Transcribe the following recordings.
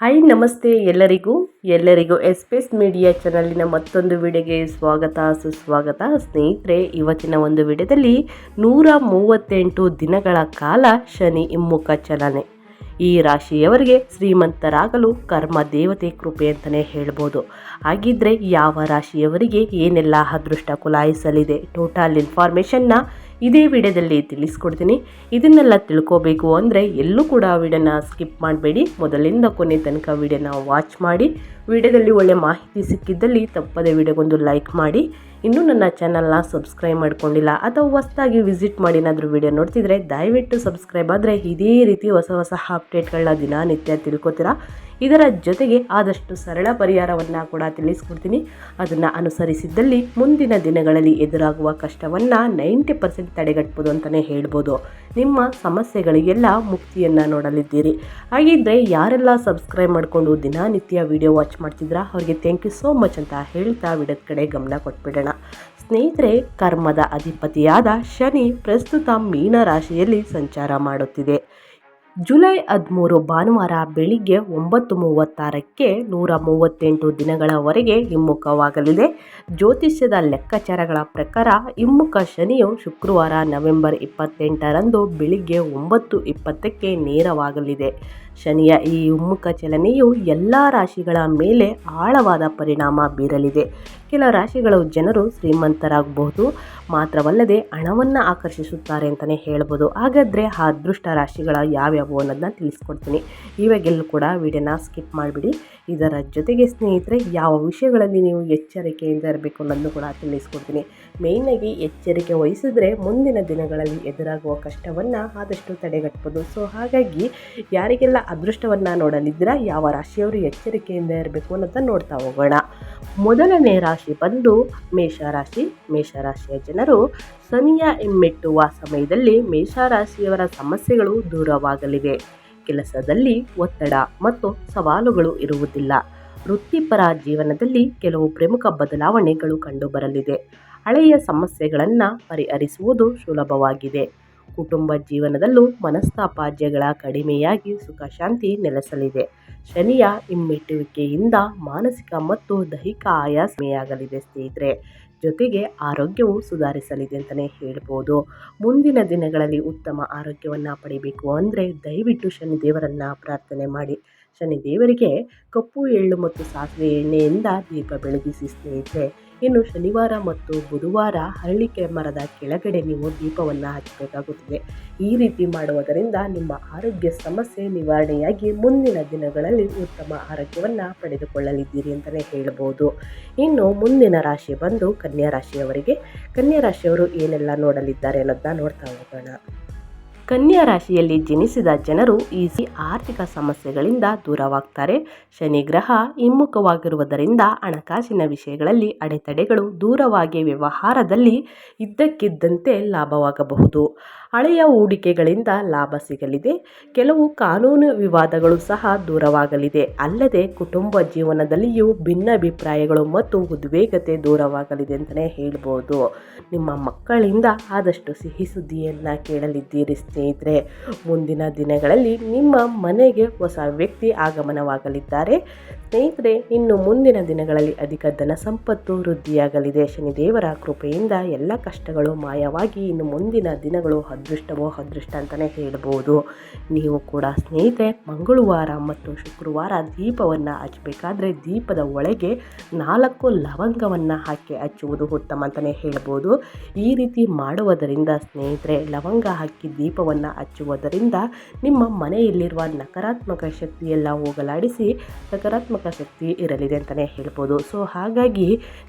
Hi ನಮಸ್ತೆ ಎಲ್ಲರಿಗೂ. ಎಲ್ಲರಿಗೂ ಎಸ್ಪೆಸ್ ಮೀಡಿಯಾ ಚಾನಲಿನ ಮತ್ತೊಂದು ವಿಡಿಯೋಗೆ ಸ್ವಾಗತ, ಸುಸ್ವಾಗತ. ಸ್ನೇಹಿತರೆ, ಇವತ್ತಿನ ಒಂದು ವಿಡಿಯೋದಲ್ಲಿ ನೂರ ಮೂವತ್ತೆಂಟು ದಿನಗಳ ಕಾಲ ಶನಿ ಹಿಮ್ಮುಖ ಚಲನೆ. ಈ ರಾಶಿಯವರಿಗೆ ಶ್ರೀಮಂತರಾಗಲು ಕರ್ಮ ದೇವತೆ ಕೃಪೆ ಅಂತಲೇ ಹೇಳ್ಬೋದು. ಹಾಗಿದ್ರೆ ಯಾವ ರಾಶಿಯವರಿಗೆ ಏನೆಲ್ಲ ಅದೃಷ್ಟ ಕುಲಾಯಿಸಲಿದೆ? ಟೋಟಲ್ ಇನ್ಫಾರ್ಮೇಷನ್ನ ಇದೇ ವಿಡಿಯೋದಲ್ಲಿ ತಿಳಿಸ್ಕೊಡ್ತೀನಿ. ಇದನ್ನೆಲ್ಲ ತಿಳ್ಕೋಬೇಕು ಅಂದರೆ ಎಲ್ಲೂ ಕೂಡ ವಿಡಿಯೋನ ಸ್ಕಿಪ್ ಮಾಡಬೇಡಿ. ಮೊದಲಿಂದ ಕೊನೆ ತನಕ ವಿಡಿಯೋನ ವಾಚ್ ಮಾಡಿ. ವಿಡಿಯೋದಲ್ಲಿ ಒಳ್ಳೆ ಮಾಹಿತಿ ಸಿಕ್ಕಿದ್ದಲ್ಲಿ ತಪ್ಪದೇ ವಿಡಿಯೋಗೊಂದು ಲೈಕ್ ಮಾಡಿ. ಇನ್ನೂ ನನ್ನ ಚಾನಲ್ನ ಸಬ್ಸ್ಕ್ರೈಬ್ ಮಾಡ್ಕೊಂಡಿಲ್ಲ, ಅಥವಾ ಹೊಸದಾಗಿ ವಿಸಿಟ್ ಮಾಡಿ ಏನಾದರೂ ವಿಡಿಯೋ ನೋಡ್ತಿದ್ರೆ ದಯವಿಟ್ಟು ಸಬ್ಸ್ಕ್ರೈಬ್ ಆದರೆ ಇದೇ ರೀತಿ ಹೊಸ ಹೊಸ ಅಪ್ಡೇಟ್ಗಳನ್ನ ದಿನನಿತ್ಯ ತಿಳ್ಕೊತೀರಾ? ಇದರ ಜೊತೆಗೆ ಆದಷ್ಟು ಸರಳ ಪರಿಹಾರವನ್ನು ಕೂಡ ತಿಳಿಸ್ಕೊಡ್ತೀನಿ. ಅದನ್ನು ಅನುಸರಿಸಿದ್ದಲ್ಲಿ ಮುಂದಿನ ದಿನಗಳಲ್ಲಿ ಎದುರಾಗುವ ಕಷ್ಟವನ್ನು ನೈಂಟಿ ಪರ್ಸೆಂಟ್ ತಡೆಗಟ್ಬೋದು ಅಂತಲೇ ಹೇಳ್ಬೋದು. ನಿಮ್ಮ ಸಮಸ್ಯೆಗಳಿಗೆಲ್ಲ ಮುಕ್ತಿಯನ್ನು ನೋಡಲಿದ್ದೀರಿ. ಹಾಗಿದ್ದರೆ ಯಾರೆಲ್ಲ ಸಬ್ಸ್ಕ್ರೈಬ್ ಮಾಡಿಕೊಂಡು ದಿನನಿತ್ಯ ವಿಡಿಯೋ ವಾಚ್ ಮಾಡ್ತಿದ್ರಾ? ಅವ್ರಿಗೆ ಥ್ಯಾಂಕ್ ಯು ಸೋ ಮಚ್ ಅಂತ ಹೇಳ್ತಾ ವಿಡದ ಕಡೆ ಗಮನ ಕೊಟ್ಬಿಡೋಣ. ಸ್ನೇಹಿತರೆ, ಕರ್ಮದ ಅಧಿಪತಿಯಾದ ಶನಿ ಪ್ರಸ್ತುತ ಮೀನ ರಾಶಿಯಲ್ಲಿ ಸಂಚಾರ ಮಾಡುತ್ತಿದೆ. ಜುಲೈ ಹದಿಮೂರು ಭಾನುವಾರ ಬೆಳಿಗ್ಗೆ ಒಂಬತ್ತು ಮೂವತ್ತಾರಕ್ಕೆ ನೂರ ಮೂವತ್ತೆಂಟು ದಿನಗಳವರೆಗೆ ಹಿಮ್ಮುಖವಾಗಲಿದೆ. ಜ್ಯೋತಿಷ್ಯದ ಲೆಕ್ಕಾಚಾರಗಳ ಪ್ರಕಾರ ಹಿಮ್ಮುಖ ಶನಿಯು ಶುಕ್ರವಾರ ನವೆಂಬರ್ ಇಪ್ಪತ್ತೆಂಟರಂದು ಬೆಳಿಗ್ಗೆ ಒಂಬತ್ತು ಇಪ್ಪತ್ತಕ್ಕೆ ನೇರವಾಗಲಿದೆ. ಶನಿಯ ಈ ಉಮ್ಮುಖ ಚಲನೆಯು ಎಲ್ಲ ರಾಶಿಗಳ ಮೇಲೆ ಆಳವಾದ ಪರಿಣಾಮ ಬೀರಲಿದೆ. ಕೆಲ ರಾಶಿಗಳ ಜನರು ಶ್ರೀಮಂತರಾಗಬಹುದು, ಮಾತ್ರವಲ್ಲದೆ ಹಣವನ್ನು ಆಕರ್ಷಿಸುತ್ತಾರೆ ಅಂತಲೇ ಹೇಳ್ಬೋದು. ಹಾಗಾದರೆ ಆ ಅದೃಷ್ಟ ರಾಶಿಗಳ ಯಾವ್ಯಾವು ಅನ್ನೋದನ್ನ ತಿಳಿಸ್ಕೊಡ್ತೀನಿ. ಇವಾಗೆಲ್ಲೂ ಕೂಡ ವಿಡಿಯೋನ ಸ್ಕಿಪ್ ಮಾಡಿಬಿಡಿ. ಇದರ ಜೊತೆಗೆ ಸ್ನೇಹಿತರೆ, ಯಾವ ವಿಷಯಗಳಲ್ಲಿ ನೀವು ಎಚ್ಚರಿಕೆಯಿಂದ ಇರಬೇಕು ಅನ್ನೋದನ್ನು ಕೂಡ ತಿಳಿಸ್ಕೊಡ್ತೀನಿ. ಮೇಯ್ನಾಗಿ ಎಚ್ಚರಿಕೆ ವಹಿಸಿದ್ರೆ ಮುಂದಿನ ದಿನಗಳಲ್ಲಿ ಎದುರಾಗುವ ಕಷ್ಟವನ್ನು ಆದಷ್ಟು ತಡೆಗಟ್ಬೋದು. ಸೊ ಹಾಗಾಗಿ ಯಾರಿಗೆಲ್ಲ ಅದೃಷ್ಟವನ್ನು ನೋಡಲಿದ್ದೀರಾ, ಯಾವ ರಾಶಿಯವರು ಎಚ್ಚರಿಕೆಯಿಂದ ಇರಬೇಕು ಅನ್ನೋದನ್ನ ನೋಡ್ತಾ ಹೋಗೋಣ. ಮೊದಲನೇ ರಾಶಿ ಬಂದು ಮೇಷರಾಶಿ. ಮೇಷರಾಶಿಯ ಜನರು ಶನಿಯ ಹಿಮ್ಮೆಟ್ಟುವ ಸಮಯದಲ್ಲಿ ಮೇಷರಾಶಿಯವರ ಸಮಸ್ಯೆಗಳು ದೂರವಾಗಲಿವೆ. ಕೆಲಸದಲ್ಲಿ ಒತ್ತಡ ಮತ್ತು ಸವಾಲುಗಳು ಇರುವುದಿಲ್ಲ. ವೃತ್ತಿಪರ ಜೀವನದಲ್ಲಿ ಕೆಲವು ಪ್ರಮುಖ ಬದಲಾವಣೆಗಳು ಕಂಡುಬರಲಿದೆ. ಹಳೆಯ ಸಮಸ್ಯೆಗಳನ್ನು ಪರಿಹರಿಸುವುದು ಸುಲಭವಾಗಿದೆ. ಕುಟುಂಬ ಜೀವನದಲ್ಲೂ ಮನಸ್ತಾಪಾಜ್ಯಗಳ ಕಡಿಮೆಯಾಗಿ ಸುಖ ಶಾಂತಿ ನೆಲೆಸಲಿದೆ. ಶನಿಯ ಹಿಮ್ಮೆಟ್ಟುವಿಕೆಯಿಂದ ಮಾನಸಿಕ ಮತ್ತು ದೈಹಿಕ ಆಯಾಸಮೆಯಾಗಲಿದೆ ಸ್ನೇಹಿತರೆ. ಜೊತೆಗೆ ಆರೋಗ್ಯವು ಸುಧಾರಿಸಲಿದೆ ಅಂತಲೇ ಹೇಳ್ಬೋದು. ಮುಂದಿನ ದಿನಗಳಲ್ಲಿ ಉತ್ತಮ ಆರೋಗ್ಯವನ್ನು ಪಡಿಬೇಕು ಅಂದರೆ ದಯವಿಟ್ಟು ಶನಿ ದೇವರನ್ನು ಪ್ರಾರ್ಥನೆ ಮಾಡಿ. ಶನಿ ದೇವರಿಗೆ ಕಪ್ಪು ಎಳ್ಳು ಮತ್ತು ಸಾಸಿವೆ ಎಣ್ಣೆಯಿಂದ ದೀಪ ಬೆಳಗಿಸಿ ಸ್ನೇಹಿತರೆ. ಇನ್ನು ಶನಿವಾರ ಮತ್ತು ಬುಧವಾರ ಹರಳಿಕೆ ಮರದ ಕೆಳಗಡೆ ನೀವು ದೀಪವನ್ನು ಹಚ್ಚಬೇಕಾಗುತ್ತದೆ. ಈ ರೀತಿ ಮಾಡುವುದರಿಂದ ನಿಮ್ಮ ಆರೋಗ್ಯ ಸಮಸ್ಯೆ ನಿವಾರಣೆಯಾಗಿ ಮುಂದಿನ ದಿನಗಳಲ್ಲಿ ಉತ್ತಮ ಆರೋಗ್ಯವನ್ನು ಪಡೆದುಕೊಳ್ಳಲಿದ್ದೀರಿ ಅಂತಲೇ ಹೇಳ್ಬೋದು. ಇನ್ನು ಮುಂದಿನ ರಾಶಿ ಬಂದು ಕನ್ಯಾ ರಾಶಿಯವರಿಗೆ. ಕನ್ಯಾ ರಾಶಿಯವರು ಏನೆಲ್ಲ ನೋಡಲಿದ್ದಾರೆ ಅನ್ನೋದನ್ನ ನೋಡ್ತಾ ಹೋಗೋಣ. ಕನ್ಯಾ ರಾಶಿಯಲ್ಲಿ ಜನಿಸಿದ ಜನರು ಈಸಿ ಆರ್ಥಿಕ ಸಮಸ್ಯೆಗಳಿಂದ ದೂರವಾಗ್ತಾರೆ. ಶನಿ ಗ್ರಹ ಹಿಮ್ಮುಖವಾಗಿರುವುದರಿಂದ ಹಣಕಾಸಿನ ವಿಷಯಗಳಲ್ಲಿ ಅಡೆತಡೆಗಳು ದೂರವಾಗಿ ವ್ಯವಹಾರದಲ್ಲಿ ಇದ್ದಕ್ಕಿದ್ದಂತೆ ಲಾಭವಾಗಬಹುದು. ಹಳೆಯ ಹೂಡಿಕೆಗಳಿಂದ ಲಾಭ ಸಿಗಲಿದೆ. ಕೆಲವು ಕಾನೂನು ವಿವಾದಗಳು ಸಹ ದೂರವಾಗಲಿದೆ. ಅಲ್ಲದೆ ಕುಟುಂಬ ಜೀವನದಲ್ಲಿಯೂ ಭಿನ್ನಾಭಿಪ್ರಾಯಗಳು ಮತ್ತು ಉದ್ವೇಗತೆ ದೂರವಾಗಲಿದೆ ಅಂತಲೇ ಹೇಳ್ಬೋದು. ನಿಮ್ಮ ಮಕ್ಕಳಿಂದ ಆದಷ್ಟು ಸಿಹಿ ಸುದ್ದಿಯನ್ನು ಕೇಳಲಿದ್ದೀರಿ ಸ್ನೇಹಿತರೆ. ಮುಂದಿನ ದಿನಗಳಲ್ಲಿ ನಿಮ್ಮ ಮನೆಗೆ ಹೊಸ ವ್ಯಕ್ತಿ ಆಗಮನವಾಗಲಿದ್ದಾರೆ. ಸ್ನೇಹಿತರೆ, ಇನ್ನು ಮುಂದಿನ ದಿನಗಳಲ್ಲಿ ಅಧಿಕ ಧನ ಸಂಪತ್ತು ವೃದ್ಧಿಯಾಗಲಿದೆ. ಶನಿದೇವರ ಕೃಪೆಯಿಂದ ಎಲ್ಲ ಕಷ್ಟಗಳು ಮಾಯವಾಗಿ ಇನ್ನು ಮುಂದಿನ ದಿನಗಳು ಅದೃಷ್ಟವೋ ಅದೃಷ್ಟ ಅಂತಲೇ ಹೇಳ್ಬೋದು. ನೀವು ಕೂಡ ಸ್ನೇಹಿತರೆ, ಮಂಗಳವಾರ ಮತ್ತು ಶುಕ್ರವಾರ ದೀಪವನ್ನು ಹಚ್ಚಬೇಕಾದ್ರೆ ದೀಪದ ಒಳಗೆ ನಾಲ್ಕು ಲವಂಗವನ್ನು ಹಾಕಿ ಹಚ್ಚುವುದು ಉತ್ತಮ ಅಂತಲೇ ಹೇಳ್ಬೋದು. ಈ ರೀತಿ ಮಾಡುವುದರಿಂದ ಸ್ನೇಹಿತರೆ, ಲವಂಗ ಹಾಕಿ ದೀಪವನ್ನು ಹಚ್ಚುವುದರಿಂದ ನಿಮ್ಮ ಮನೆಯಲ್ಲಿರುವ ನಕಾರಾತ್ಮಕ ಶಕ್ತಿಯೆಲ್ಲ ಹೋಗಲಾಡಿಸಿ ಸಕಾರಾತ್ಮಕ ಶಕ್ತಿ ಇರಲಿದೆ ಅಂತಲೇ ಹೇಳ್ಬೋದು. ಸೊ ಹಾಗಾಗಿ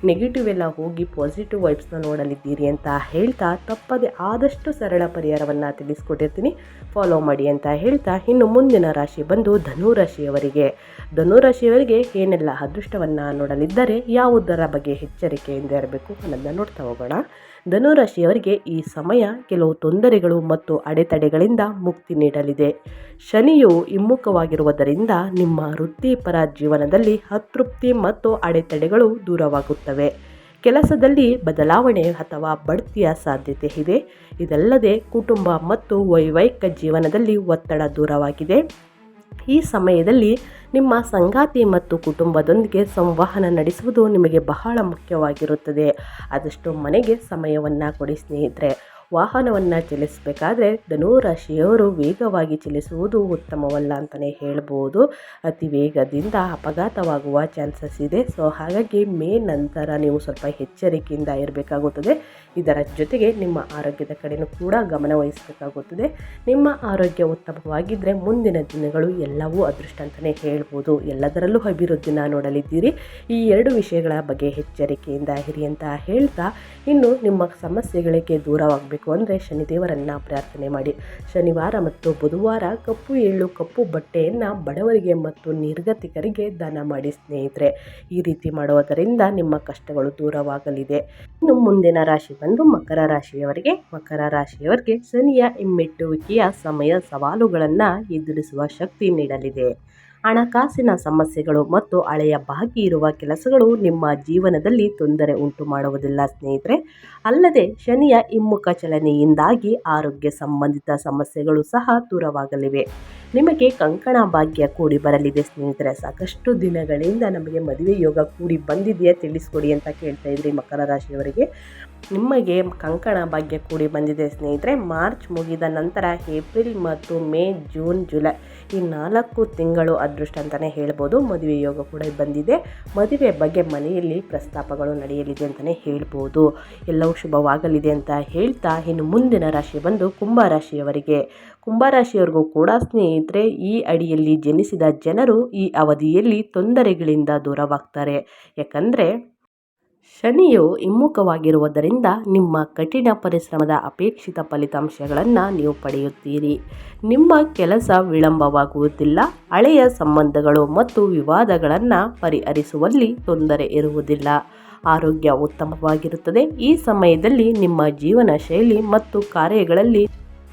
ನೆಗೆಟಿವ್ ಎಲ್ಲ ಹೋಗಿ ಪಾಸಿಟಿವ್ ವೈಬ್ಸ್ನ ನೋಡಲಿದ್ದೀರಿ ಅಂತ ಹೇಳ್ತಾ ತಪ್ಪದೆ ಆದಷ್ಟು ಸರಳ ಪರಿಹಾರವನ್ನು ತಿಳಿಸ್ಕೊಟ್ಟಿರ್ತೀನಿ. ಫಾಲೋ ಮಾಡಿ ಅಂತ ಹೇಳ್ತಾ ಇನ್ನು ಮುಂದಿನ ರಾಶಿ ಬಂದು ಧನು ರಾಶಿಯವರಿಗೆ ಧನು ರಾಶಿಯವರಿಗೆ ಏನೆಲ್ಲ ಅದೃಷ್ಟವನ್ನು ನೋಡಲಿದ್ದರೆ ಯಾವುದರ ಬಗ್ಗೆ ಎಚ್ಚರಿಕೆಯಿಂದ ಇರಬೇಕು ಅನ್ನೋದನ್ನ ನೋಡ್ತಾ ಹೋಗೋಣ. ಧನುರಾಶಿಯವರಿಗೆ ಈ ಸಮಯ ಕೆಲವು ತೊಂದರೆಗಳು ಮತ್ತು ಅಡೆತಡೆಗಳಿಂದ ಮುಕ್ತಿ ನೀಡಲಿದೆ. ಶನಿಯು ಹಿಮ್ಮುಖವಾಗಿರುವುದರಿಂದ ನಿಮ್ಮ ವೃತ್ತಿಪರ ಜೀವನದಲ್ಲಿ ಅತೃಪ್ತಿ ಮತ್ತು ಅಡೆತಡೆಗಳು ದೂರವಾಗುತ್ತವೆ. ಕೆಲಸದಲ್ಲಿ ಬದಲಾವಣೆ ಅಥವಾ ಬಡ್ತಿಯ ಸಾಧ್ಯತೆ ಇದೆ. ಇದಲ್ಲದೆ ಕುಟುಂಬ ಮತ್ತು ವೈವಾಹಿಕ ಜೀವನದಲ್ಲಿ ಒತ್ತಡ ದೂರವಾಗಿದೆ. ಈ ಸಮಯದಲ್ಲಿ ನಿಮ್ಮ ಸಂಗಾತಿ ಮತ್ತು ಕುಟುಂಬದೊಂದಿಗೆ ಸಂವಹನ ನಡೆಸುವುದು ನಿಮಗೆ ಬಹಳ ಮುಖ್ಯವಾಗಿರುತ್ತದೆ. ಆದಷ್ಟು ಮನೆಗೆ ಸಮಯವನ್ನು ಕೊಡಿ ಸ್ನೇಹಿತರೆ. ವಾಹನವನ್ನು ಚಲಿಸಬೇಕಾದ್ರೆ ಧನುರಾಶಿಯವರು ವೇಗವಾಗಿ ಚಲಿಸುವುದು ಉತ್ತಮವಲ್ಲ ಅಂತಲೇ ಹೇಳ್ಬೋದು. ಅತಿ ವೇಗದಿಂದ ಅಪಘಾತವಾಗುವ ಚಾನ್ಸಸ್ ಇದೆ. ಸೊ, ಹಾಗಾಗಿ ಮೇ ನಂತರ ನೀವು ಸ್ವಲ್ಪ ಎಚ್ಚರಿಕೆಯಿಂದ ಇರಬೇಕಾಗುತ್ತದೆ. ಇದರ ಜೊತೆಗೆ ನಿಮ್ಮ ಆರೋಗ್ಯದ ಕಡೆಯೂ ಕೂಡ ಗಮನವಹಿಸಬೇಕಾಗುತ್ತದೆ ನಿಮ್ಮ ಆರೋಗ್ಯ ಉತ್ತಮವಾಗಿದ್ದರೆ ಮುಂದಿನ ದಿನಗಳು ಎಲ್ಲವೂ ಅದೃಷ್ಟ ಅಂತಲೇ ಹೇಳ್ಬೋದು. ಎಲ್ಲದರಲ್ಲೂ ಅಭಿವೃದ್ಧಿನ ನೋಡಲಿದ್ದೀರಿ. ಈ ಎರಡು ವಿಷಯಗಳ ಬಗ್ಗೆ ಎಚ್ಚರಿಕೆಯಿಂದ ಇರಿ ಅಂತ ಹೇಳ್ತಾ, ಇನ್ನು ನಿಮ್ಮ ಸಮಸ್ಯೆಗಳಿಗೆ ದೂರವಾಗಬೇಕು. ಅಂದರೆ ಶನಿದೇವರನ್ನು ಪ್ರಾರ್ಥನೆ ಮಾಡಿ. ಶನಿವಾರ ಮತ್ತು ಬುಧವಾರ ಕಪ್ಪು ಏಳು ಕಪ್ಪು ಬಟ್ಟೆಯನ್ನು ಬಡವರಿಗೆ ಮತ್ತು ನಿರ್ಗತಿಕರಿಗೆ ದಾನ ಮಾಡಿ ಸ್ನೇಹಿತರೆ. ಈ ರೀತಿ ಮಾಡುವುದರಿಂದ ನಿಮ್ಮ ಕಷ್ಟಗಳು ದೂರವಾಗಲಿದೆ. ಇನ್ನು ಮುಂದಿನ ರಾಶಿ ಬಂದು ಮಕರ ರಾಶಿಯವರಿಗೆ ಮಕರ ರಾಶಿಯವರಿಗೆ ಶನಿಯ ಹಿಮ್ಮೆಟ್ಟುವಿಕೆಯ ಸಮಯ ಸವಾಲುಗಳನ್ನು ಎದುರಿಸುವ ಶಕ್ತಿ ನೀಡಲಿದೆ. ಹಣಕಾಸಿನ ಸಮಸ್ಯೆಗಳು ಮತ್ತು ಹಳೆಯ ಬಾಕಿ ಇರುವ ಕೆಲಸಗಳು ನಿಮ್ಮ ಜೀವನದಲ್ಲಿ ತೊಂದರೆ ಉಂಟು ಮಾಡುವುದಿಲ್ಲ ಸ್ನೇಹಿತರೆ. ಅಲ್ಲದೆ ಶನಿಯ ಹಿಮ್ಮುಖ ಚಲನೆಯಿಂದಾಗಿ ಆರೋಗ್ಯ ಸಂಬಂಧಿತ ಸಮಸ್ಯೆಗಳು ಸಹ ದೂರವಾಗಲಿವೆ. ನಿಮಗೆ ಕಂಕಣ ಭಾಗ್ಯ ಕೂಡಿ ಬರಲಿದೆ ಸ್ನೇಹಿತರೆ. ಸಾಕಷ್ಟು ದಿನಗಳಿಂದ ನಮಗೆ ಮದುವೆ ಯೋಗ ಕೂಡಿ ಬಂದಿದೆಯಾ ತಿಳಿಸ್ಕೊಡಿ ಅಂತ ಕೇಳ್ತಾ ಇದ್ರಿ ಮಕರ ರಾಶಿಯವರಿಗೆ. ನಿಮಗೆ ಕಂಕಣ ಭಾಗ್ಯ ಕೂಡಿ ಬಂದಿದೆ ಸ್ನೇಹಿತರೆ, ಮಾರ್ಚ್ ಮುಗಿದ ನಂತರ ಏಪ್ರಿಲ್ ಮತ್ತು ಮೇ, ಜೂನ್, ಜುಲೈ ಈ ನಾಲ್ಕು ತಿಂಗಳು ಅದೃಷ್ಟ ಅಂತಲೇ ಹೇಳ್ಬೋದು. ಮದುವೆ ಯೋಗ ಕೂಡ ಬಂದಿದೆ. ಮದುವೆ ಬಗ್ಗೆ ಮನೆಯಲ್ಲಿ ಪ್ರಸ್ತಾಪಗಳು ನಡೆಯಲಿದೆ ಅಂತಲೇ ಹೇಳ್ಬೋದು. ಎಲ್ಲವೂ ಶುಭವಾಗಲಿದೆ ಅಂತ ಹೇಳ್ತಾ ಇನ್ನು ಮುಂದಿನ ರಾಶಿ ಬಂದು ಕುಂಭ ರಾಶಿಯವರಿಗೆ ಕುಂಭ ರಾಶಿಯವರಿಗೂ ಕೂಡ ಸ್ನೇಹಿತರೆ, ಈ ಅಡಿಯಲ್ಲಿ ಜನಿಸಿದ ಜನರು ಈ ಅವಧಿಯಲ್ಲಿ ತೊಂದರೆಗಳಿಂದ ದೂರವಾಗ್ತಾರೆ. ಯಾಕಂದರೆ ಶನಿಯು ಹಿಮ್ಮುಖವಾಗಿರುವುದರಿಂದ ನಿಮ್ಮ ಕಠಿಣ ಪರಿಶ್ರಮದ ಅಪೇಕ್ಷಿತ ಫಲಿತಾಂಶಗಳನ್ನು ನೀವು ಪಡೆಯುತ್ತೀರಿ. ನಿಮ್ಮ ಕೆಲಸ ವಿಳಂಬವಾಗುವುದಿಲ್ಲ, ಹಳೆಯ ಸಂಬಂಧಗಳು ಮತ್ತು ವಿವಾದಗಳನ್ನು ಪರಿಹರಿಸುವಲ್ಲಿ ತೊಂದರೆ ಇರುವುದಿಲ್ಲ. ಆರೋಗ್ಯ ಉತ್ತಮವಾಗಿರುತ್ತದೆ. ಈ ಸಮಯದಲ್ಲಿ ನಿಮ್ಮ ಜೀವನ ಶೈಲಿ ಮತ್ತು ಕಾರ್ಯಗಳಲ್ಲಿ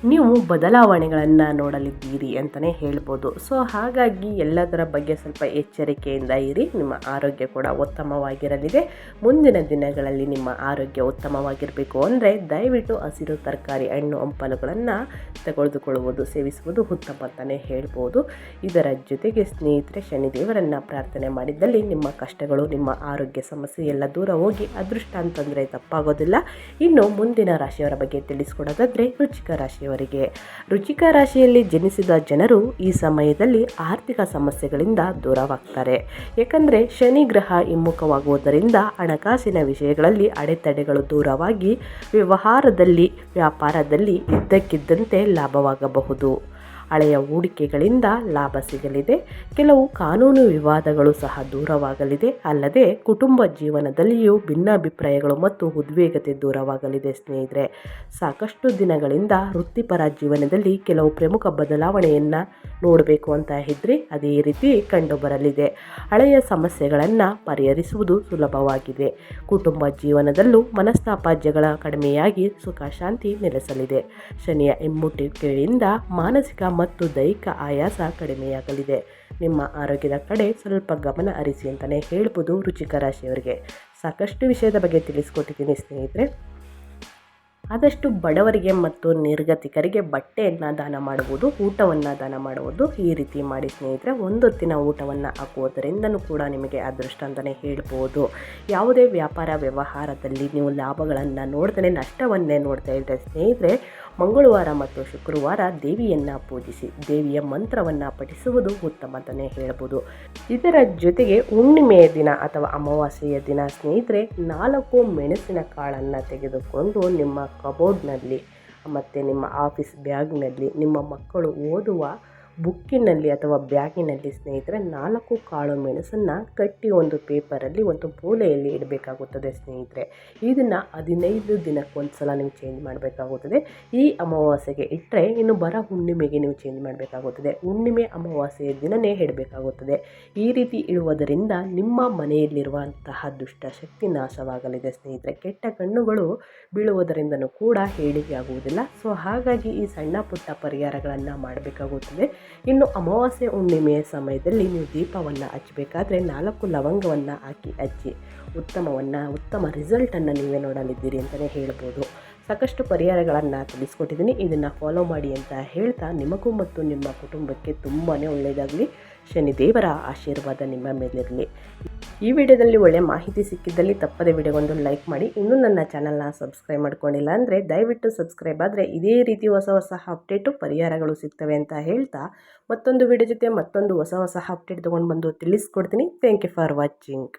ನೀವು ಬದಲಾವಣೆಗಳನ್ನು ನೋಡಲಿದ್ದೀರಿ ಅಂತಲೇ ಹೇಳ್ಬೋದು. ಸೊ ಹಾಗಾಗಿ ಎಲ್ಲದರ ಬಗ್ಗೆ ಸ್ವಲ್ಪ ಎಚ್ಚರಿಕೆಯಿಂದ ಇರಿ. ನಿಮ್ಮ ಆರೋಗ್ಯ ಕೂಡ ಉತ್ತಮವಾಗಿರಲಿದೆ. ಮುಂದಿನ ದಿನಗಳಲ್ಲಿ ನಿಮ್ಮ ಆರೋಗ್ಯ ಉತ್ತಮವಾಗಿರಬೇಕು ಅಂದರೆ ದಯವಿಟ್ಟು ಹಸಿರು ತರಕಾರಿ, ಹಣ್ಣು, ಹಂಪಲುಗಳನ್ನು ತೆಗೆದುಕೊಳ್ಳುವುದು, ಸೇವಿಸುವುದು ಉತ್ತಮ ಅಂತಲೇ ಹೇಳ್ಬೋದು. ಇದರ ಜೊತೆಗೆ ಸ್ನೇಹಿತರೆ, ಶನಿದೇವರನ್ನು ಪ್ರಾರ್ಥನೆ ಮಾಡಿದ್ದಲ್ಲಿ ನಿಮ್ಮ ಕಷ್ಟಗಳು, ನಿಮ್ಮ ಆರೋಗ್ಯ ಸಮಸ್ಯೆ ಎಲ್ಲ ದೂರ ಹೋಗಿ ಅದೃಷ್ಟ ಅಂತಂದರೆ ತಪ್ಪಾಗೋದಿಲ್ಲ. ಇನ್ನು ಮುಂದಿನ ರಾಶಿಯವರ ಬಗ್ಗೆ ತಿಳಿಸ್ಕೊಡೋದಾದರೆ ರುಚಿಕ ರಾಶಿಯವರಿಗೆ ರುಚಿಕ ರಾಶಿಯಲ್ಲಿ ಜನಿಸಿದ ಜನರು ಈ ಸಮಯದಲ್ಲಿ ಆರ್ಥಿಕ ಸಮಸ್ಯೆಗಳಿಂದ ದೂರವಾಗ್ತಾರೆ. ಏಕೆಂದರೆ ಶನಿ ಗ್ರಹ ಹಿಮ್ಮುಖವಾಗುವುದರಿಂದ ಹಣಕಾಸಿನ ವಿಷಯಗಳಲ್ಲಿ ಅಡೆತಡೆಗಳು ದೂರವಾಗಿ ವ್ಯವಹಾರದಲ್ಲಿ ವ್ಯಾಪಾರದಲ್ಲಿ ಇದ್ದಕ್ಕಿದ್ದಂತೆ ಲಾಭವಾಗಬಹುದು. ಹಳೆಯ ಹೂಡಿಕೆಗಳಿಂದ ಲಾಭ ಸಿಗಲಿದೆ. ಕೆಲವು ಕಾನೂನು ವಿವಾದಗಳು ಸಹ ದೂರವಾಗಲಿದೆ. ಅಲ್ಲದೆ ಕುಟುಂಬ ಜೀವನದಲ್ಲಿಯೂ ಭಿನ್ನಾಭಿಪ್ರಾಯಗಳು ಮತ್ತು ಉದ್ವೇಗತೆ ದೂರವಾಗಲಿದೆ ಸ್ನೇಹಿತರೆ. ಸಾಕಷ್ಟು ದಿನಗಳಿಂದ ವೃತ್ತಿಪರ ಜೀವನದಲ್ಲಿ ಕೆಲವು ಪ್ರಮುಖ ಬದಲಾವಣೆಯನ್ನು ನೋಡಬೇಕು ಅಂತ ಇದ್ದರೆ ಅದೇ ರೀತಿ ಕಂಡುಬರಲಿದೆ. ಹಳೆಯ ಸಮಸ್ಯೆಗಳನ್ನು ಪರಿಹರಿಸುವುದು ಸುಲಭವಾಗಿದೆ. ಕುಟುಂಬ ಜೀವನದಲ್ಲೂ ಮನಸ್ತಾಪ ಕಡಿಮೆಯಾಗಿ ಸುಖ ಶಾಂತಿ ನೆಲೆಸಲಿದೆ. ಶನಿಯ ಹಿಮ್ಮುಟ್ಟಿಕೆಯಿಂದ ಮಾನಸಿಕ ಮತ್ತು ದೈಹಿಕ ಆಯಾಸ ಕಡಿಮೆಯಾಗಲಿದೆ. ನಿಮ್ಮ ಆರೋಗ್ಯದ ಕಡೆ ಸ್ವಲ್ಪ ಗಮನ ಹರಿಸಿ ಅಂತಲೇ ಹೇಳ್ಬೋದು ರುಚಿಕ ರಾಶಿಯವರಿಗೆ. ಸಾಕಷ್ಟು ವಿಷಯದ ಬಗ್ಗೆ ತಿಳಿಸ್ಕೊಟ್ಟಿದ್ದೀನಿ ಸ್ನೇಹಿತರೆ. ಆದಷ್ಟು ಬಡವರಿಗೆ ಮತ್ತು ನಿರ್ಗತಿಕರಿಗೆ ಬಟ್ಟೆಯನ್ನು ದಾನ ಮಾಡುವುದು ಊಟವನ್ನು ದಾನ ಮಾಡುವುದು ಈ ರೀತಿ ಮಾಡಿ ಸ್ನೇಹಿತರೆ ಒಂದೊತ್ತಿನ ಊಟವನ್ನು ಹಾಕುವುದರಿಂದನೂ ಕೂಡ ನಿಮಗೆ ಅದೃಷ್ಟ ಅಂತಲೇ ಹೇಳ್ಬೋದು. ಯಾವುದೇ ವ್ಯಾಪಾರ ವ್ಯವಹಾರದಲ್ಲಿ ನೀವು ಲಾಭಗಳನ್ನು ನೋಡ್ದೇ ನಷ್ಟವನ್ನೇ ನೋಡ್ತಾ ಇದ್ದರೆ ಸ್ನೇಹಿತರೆ ಮಂಗಳವಾರ ಮತ್ತು ಶುಕ್ರವಾರ ದೇವಿಯನ್ನು ಪೂಜಿಸಿ ದೇವಿಯ ಮಂತ್ರವನ್ನು ಪಠಿಸುವುದು ಉತ್ತಮ ಅಂತಲೇ ಹೇಳ್ಬೋದು. ಇದರ ಜೊತೆಗೆ ಹುಣ್ಣಿಮೆಯ ದಿನ ಅಥವಾ ಅಮಾವಾಸ್ಯೆಯ ದಿನ ಸ್ನೇಹಿತರೆ, ನಾಲ್ಕು ಮೆಣಸಿನ ಕಾಳನ್ನು ತೆಗೆದುಕೊಂಡು ನಿಮ್ಮ ಕಬೋರ್ಡ್ನಲ್ಲಿ ಮತ್ತು ನಿಮ್ಮ ಆಫೀಸ್ ಬ್ಯಾಗ್ನಲ್ಲಿ ನಿಮ್ಮ ಮಕ್ಕಳು ಓದುವ ಬುಕ್ಕಿನಲ್ಲಿ ಅಥವಾ ಬ್ಯಾಗಿನಲ್ಲಿ ಸ್ನೇಹಿತರೆ, ನಾಲ್ಕು ಕಾಳು ಮೆಣಸನ್ನು ಕಟ್ಟಿ ಒಂದು ಪೇಪರಲ್ಲಿ ಒಂದು ಮೂಲೆಯಲ್ಲಿ ಇಡಬೇಕಾಗುತ್ತದೆ ಸ್ನೇಹಿತರೆ. ಇದನ್ನು ಹದಿನೈದು ದಿನಕ್ಕೊಂದು ಸಲ ನೀವು ಚೇಂಜ್ ಮಾಡಬೇಕಾಗುತ್ತದೆ. ಈ ಅಮಾವಾಸ್ಯೆಗೆ ಇಟ್ಟರೆ ಇನ್ನು ಬರ ಹುಣ್ಣಿಮೆಗೆ ನೀವು ಚೇಂಜ್ ಮಾಡಬೇಕಾಗುತ್ತದೆ. ಹುಣ್ಣಿಮೆ, ಅಮಾವಾಸ್ಯೆಯ ದಿನವೇ ಇಡಬೇಕಾಗುತ್ತದೆ. ಈ ರೀತಿ ಇಡುವುದರಿಂದ ನಿಮ್ಮ ಮನೆಯಲ್ಲಿರುವಂತಹ ದುಷ್ಟ ಶಕ್ತಿ ನಾಶವಾಗಲಿದೆ ಸ್ನೇಹಿತರೆ. ಕೆಟ್ಟ ಕಣ್ಣುಗಳು ಬೀಳುವುದರಿಂದನೂ ಕೂಡ ಹೇಳಿಕೆಯಾಗುವುದಿಲ್ಲ. ಸೊ ಹಾಗಾಗಿ ಈ ಸಣ್ಣ ಪುಟ್ಟ ಪರಿಹಾರಗಳನ್ನು ಮಾಡಬೇಕಾಗುತ್ತದೆ. ಇನ್ನು ಅಮಾವಾಸ್ಯೆ ಹುಣ್ಣಿಮೆಯ ಸಮಯದಲ್ಲಿ ನೀವು ದೀಪವನ್ನು ಹಚ್ಚಬೇಕಾದ್ರೆ ನಾಲ್ಕು ಲವಂಗವನ್ನು ಹಾಕಿ ಹಚ್ಚಿ, ಉತ್ತಮವನ್ನು, ಉತ್ತಮ ರಿಸಲ್ಟನ್ನು ನೀವೇ ನೋಡಲಿದ್ದೀರಿ ಅಂತಲೇ ಹೇಳ್ಬೋದು. ಸಾಕಷ್ಟು ಪರಿಹಾರಗಳನ್ನು ತಿಳಿಸ್ಕೊಟ್ಟಿದ್ದೀನಿ. ಇದನ್ನು ಫಾಲೋ ಮಾಡಿ ಅಂತ ಹೇಳ್ತಾ, ನಿಮಗೂ ಮತ್ತು ನಿಮ್ಮ ಕುಟುಂಬಕ್ಕೆ ತುಂಬಾ ಒಳ್ಳೆಯದಾಗಲಿ ಶನಿದೇವರ ಆಶೀರ್ವಾದ ನಿಮ್ಮ ಮೇಲಿರಲಿ. ಈ ವಿಡಿಯೋದಲ್ಲಿ ಒಳ್ಳೆಯ ಮಾಹಿತಿ ಸಿಕ್ಕಿದ್ದಲ್ಲಿ ತಪ್ಪದೆ ವಿಡಿಯೋಗೊಂದು ಲೈಕ್ ಮಾಡಿ. ಇನ್ನೂ ನನ್ನ ಚಾನಲ್ನ ಸಬ್ಸ್ಕ್ರೈಬ್ ಮಾಡ್ಕೊಂಡಿಲ್ಲ ಅಂದರೆ ದಯವಿಟ್ಟು ಸಬ್ಸ್ಕ್ರೈಬ್ ಆದರೆ ಇದೇ ರೀತಿ ಹೊಸ ಹೊಸ ಅಪ್ಡೇಟು, ಪರಿಹಾರಗಳು ಸಿಗ್ತವೆ ಅಂತ ಹೇಳ್ತಾ ಮತ್ತೊಂದು ವಿಡಿಯೋ ಜೊತೆ ಮತ್ತೊಂದು ಹೊಸ ಹೊಸ ಅಪ್ಡೇಟ್ ತೊಗೊಂಡು ಬಂದು ತಿಳಿಸ್ಕೊಡ್ತೀನಿ. Thank you for watching